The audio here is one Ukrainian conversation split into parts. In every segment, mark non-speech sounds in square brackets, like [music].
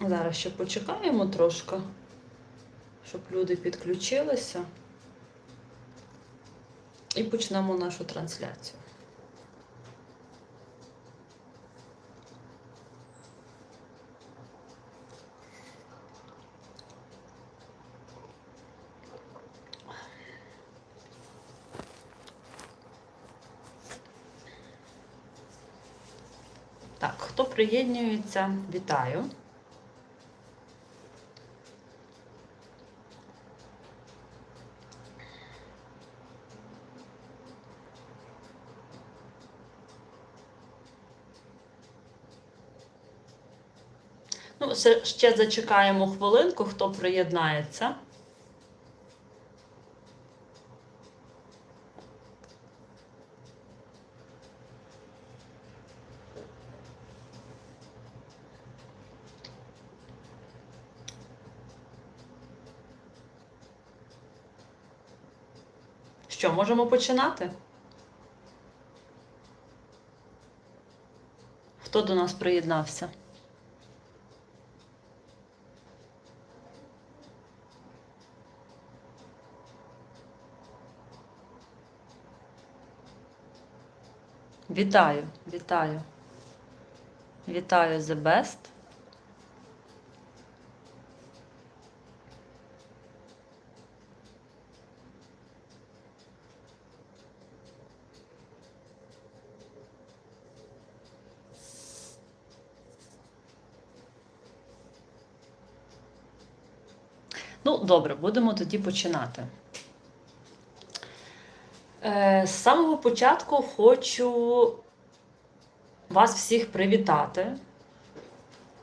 Зараз ще почекаємо трошки, щоб люди підключилися. І почнемо нашу трансляцію. Хто приєднується, вітаю. Ще- ще зачекаємо хвилинку, хто приєднається. Що, можемо починати? Хто до нас приєднався? Вітаю, вітаю. Вітаю The Best. Ну, добре, будемо тоді починати. Е, З самого початку хочу вас всіх привітати.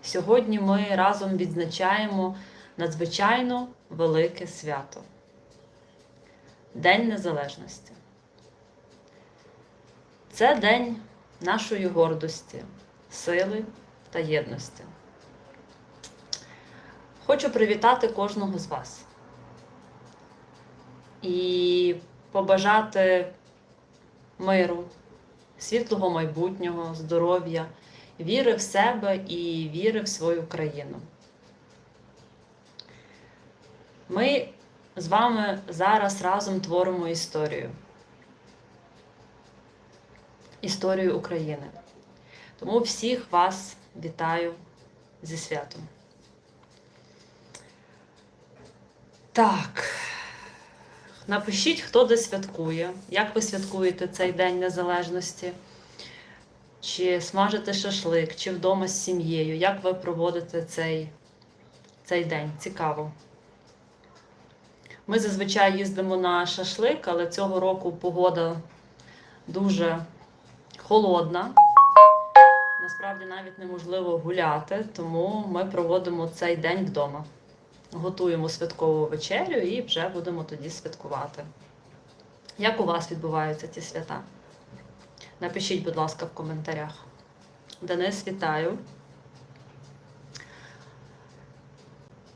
Сьогодні ми разом відзначаємо надзвичайно велике свято День Незалежності. Це день нашої гордості, сили та єдності. Хочу привітати кожного з вас і побажати миру, світлого майбутнього, здоров'я, віри в себе і віри в свою країну. Ми з вами зараз разом творимо історію. Історію України. Тому всіх вас вітаю зі святом. Так. Напишіть, хто де святкує, як ви святкуєте цей День Незалежності, чи смажите шашлик, чи вдома з сім'єю, як ви проводите цей, цей день. Цікаво. Ми зазвичай їздимо на шашлик, але цього року погода дуже холодна. Насправді навіть неможливо гуляти, тому ми проводимо цей день вдома готуємо святкову вечерю і вже будемо тоді святкувати. Як у вас відбуваються ці свята? Напишіть, будь ласка, в коментарях. Денис, вітаю.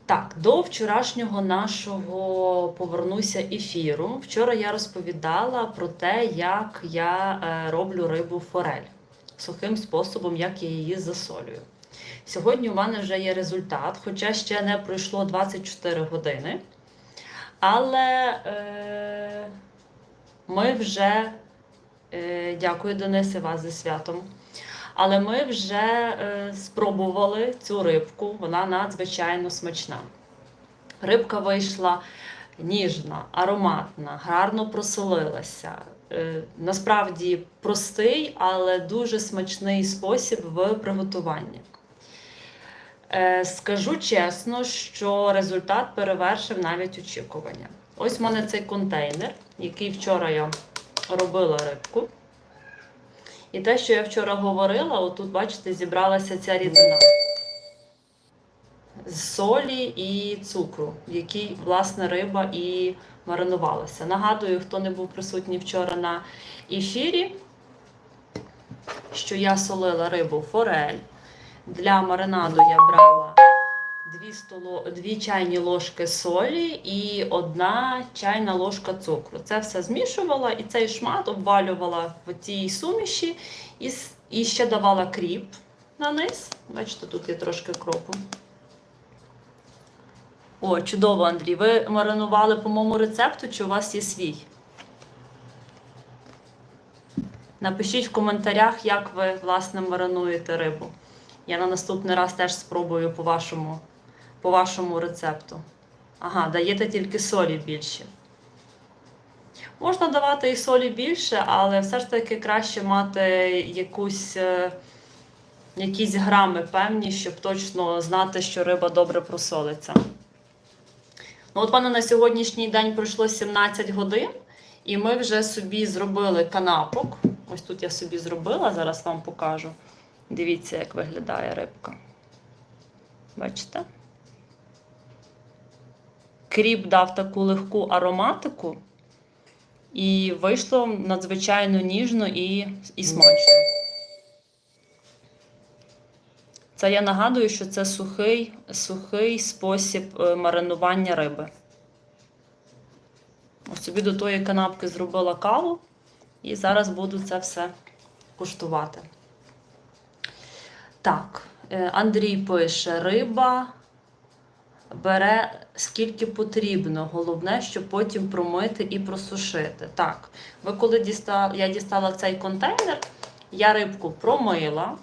Так, до вчорашнього нашого повернуся ефіру. Вчора я розповідала про те, як я е, роблю рибу форель сухим способом, як я її засолюю. Сьогодні у мене вже є результат, хоча ще не пройшло 24 години. Але е, ми вже, е, дякую, Денисе, вас зі святом. Але ми вже е, спробували цю рибку, вона надзвичайно смачна. Рибка вийшла ніжна, ароматна, гарно просолилася. Е, насправді простий, але дуже смачний спосіб в приготуванні. Е, Скажу чесно, що результат перевершив навіть очікування. Ось в мене цей контейнер, який вчора я робила рибку. І те, що я вчора говорила, отут, бачите, зібралася ця рідина з солі і цукру, в якій, власне, риба і маринувалася. Нагадую, хто не був присутній вчора на ефірі, що я солила рибу форель. Для маринаду я брала 2, столо... 2 чайні ложки солі і 1 чайна ложка цукру. Це все змішувала і цей шмат обвалювала в цій суміші і, і ще давала кріп на низ. Бачите, тут є трошки кропу. О, чудово, Андрій. Ви маринували по моєму рецепту, чи у вас є свій? Напишіть в коментарях, як ви власне маринуєте рибу. Я на наступний раз теж спробую по вашому, по вашому рецепту. Ага, даєте тільки солі більше. Можна давати і солі більше, але все ж таки краще мати якусь, е, якісь грами певні, щоб точно знати, що риба добре просолиться. Ну, от мене на сьогоднішній день пройшло 17 годин, і ми вже собі зробили канапок. Ось тут я собі зробила, зараз вам покажу. Дивіться, як виглядає рибка. Бачите? Кріп дав таку легку ароматику, і вийшло надзвичайно ніжно і, і смачно. Це я нагадую, що це сухий, сухий спосіб е, маринування риби. Ось собі до тої канапки зробила каву, і зараз буду це все куштувати. Так, е, Андрій пише: риба бере скільки потрібно. Головне, щоб потім промити і просушити. Так, ви коли дістали, я дістала цей контейнер, я рибку промила,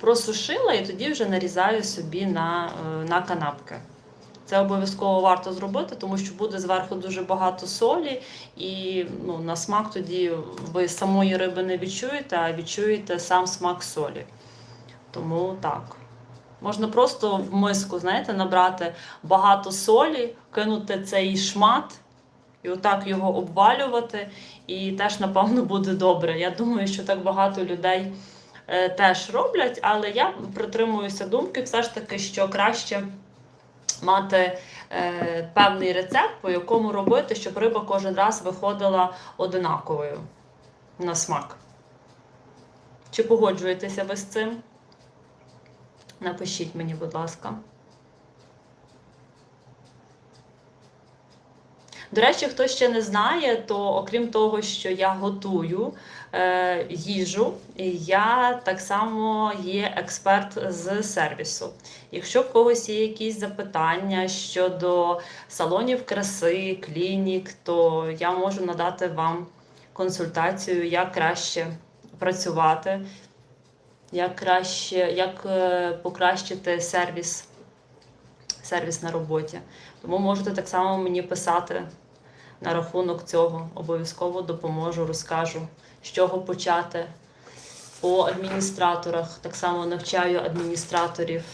просушила і тоді вже нарізаю собі на, е, на канапки. Це обов'язково варто зробити, тому що буде зверху дуже багато солі, і ну, на смак тоді ви самої риби не відчуєте, а відчуєте сам смак солі. Тому так. Можна просто в миску, знаєте, набрати багато солі, кинути цей шмат і отак його обвалювати. І теж, напевно, буде добре. Я думаю, що так багато людей е, теж роблять, але я притримуюся думки, все ж таки, що краще мати е, певний рецепт, по якому робити, щоб риба кожен раз виходила одинаковою на смак. Чи погоджуєтеся ви з цим? Напишіть мені, будь ласка. До речі, хто ще не знає, то окрім того, що я готую е, їжу, я так само є експерт з сервісу. Якщо в когось є якісь запитання щодо салонів краси, клінік, то я можу надати вам консультацію, як краще працювати, як краще, як е, покращити сервіс, сервіс на роботі. Тому можете так само мені писати на рахунок цього. Обов'язково допоможу, розкажу, з чого почати. По адміністраторах так само навчаю адміністраторів.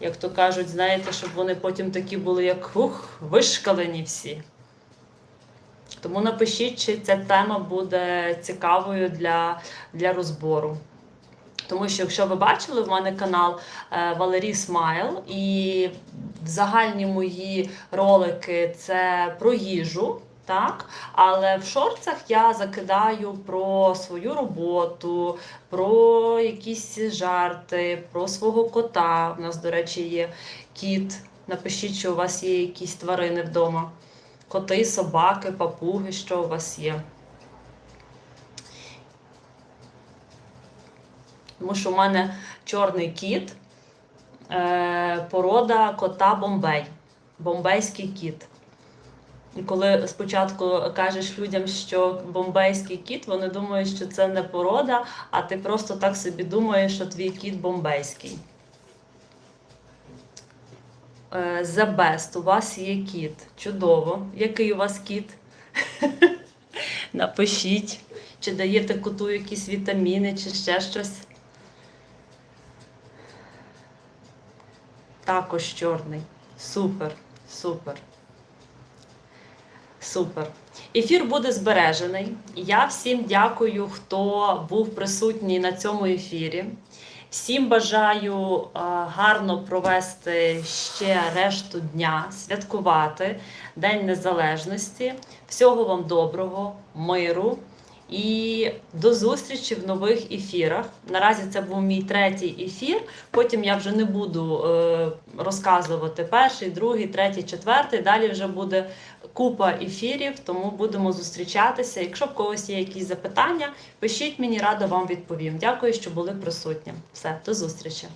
Як то кажуть, знаєте, щоб вони потім такі були, як ух, вишкалені всі. Тому напишіть, чи ця тема буде цікавою для, для розбору. Тому що, якщо ви бачили, в мене канал е, Валерій Смайл, і в загальні мої ролики це про їжу. Так, але в шорцах я закидаю про свою роботу, про якісь жарти, про свого кота. У нас, до речі, є кіт. Напишіть, що у вас є якісь тварини вдома. Коти, собаки, папуги, що у вас є. Тому що в мене чорний кіт, е, порода кота Бомбей. Бомбейський кіт. І коли спочатку кажеш людям, що бомбейський кіт, вони думають, що це не порода, а ти просто так собі думаєш, що твій кіт бомбейський. Е, The best. У вас є кіт. Чудово. Який у вас кіт? [laughs] Напишіть, чи даєте коту якісь вітаміни, чи ще щось. Також чорний. Супер, супер. Супер. Ефір буде збережений. Я всім дякую, хто був присутній на цьому ефірі. Всім бажаю е, гарно провести ще решту дня, святкувати День Незалежності. Всього вам доброго, миру і до зустрічі в нових ефірах. Наразі це був мій третій ефір. Потім я вже не буду е, розказувати перший, другий, третій, четвертий. Далі вже буде купа ефірів, тому будемо зустрічатися. Якщо в когось є якісь запитання, пишіть мені, рада вам відповім. Дякую, що були присутні. Все, до зустрічі.